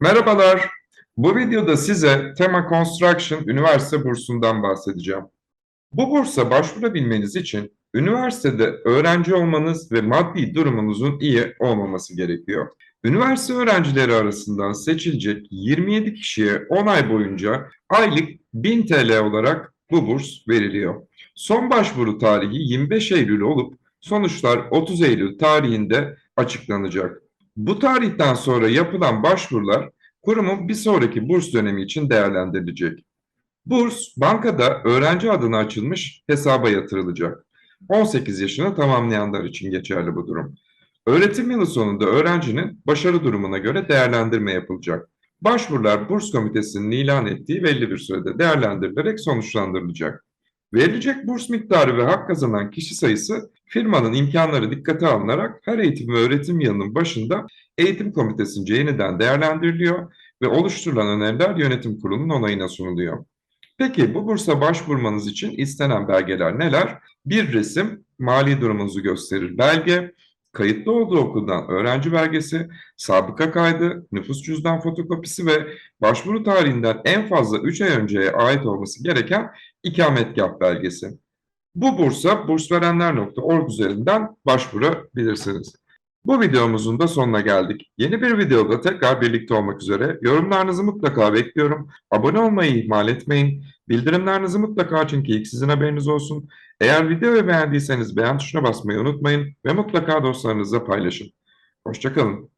Merhabalar. Bu videoda size Tema Construction Üniversite bursundan bahsedeceğim. Bu bursa başvurabilmeniz için üniversitede öğrenci olmanız ve maddi durumunuzun iyi olmaması gerekiyor. Üniversite öğrencileri arasından seçilecek 27 kişiye 10 ay boyunca aylık 1000 TL olarak bu burs veriliyor. Son başvuru tarihi 25 Eylül olup sonuçlar 30 Eylül tarihinde açıklanacak. Bu tarihten sonra yapılan başvurular kurumun bir sonraki burs dönemi için değerlendirilecek. Burs bankada öğrenci adına açılmış hesaba yatırılacak. 18 yaşını tamamlayanlar için geçerli bu durum. Öğretim yılı sonunda öğrencinin başarı durumuna göre değerlendirme yapılacak. Başvurular burs komitesinin ilan ettiği belli bir sürede değerlendirilerek sonuçlandırılacak. Verilecek burs miktarı ve hak kazanan kişi sayısı firmanın imkanları dikkate alınarak her eğitim ve öğretim yılının başında eğitim komitesince yeniden değerlendiriliyor ve oluşturulan öneriler yönetim kurulunun onayına sunuluyor. Peki bu bursa başvurmanız için istenen belgeler neler? Bir resim, mali durumunuzu gösterir belge, kayıtlı olduğu okuldan öğrenci belgesi, sabıka kaydı, nüfus cüzdan fotokopisi ve başvuru tarihinden en fazla 3 ay önceye ait olması gereken ikametgah belgesi. Bu bursa bursverenler.org üzerinden başvurabilirsiniz. Bu videomuzun da sonuna geldik. Yeni bir videoda tekrar birlikte olmak üzere. Yorumlarınızı mutlaka bekliyorum. Abone olmayı ihmal etmeyin. Bildirimlerinizi mutlaka açın ki ilk sizin haberiniz olsun. Eğer videoyu beğendiyseniz beğen tuşuna basmayı unutmayın ve mutlaka dostlarınızla paylaşın. Hoşçakalın.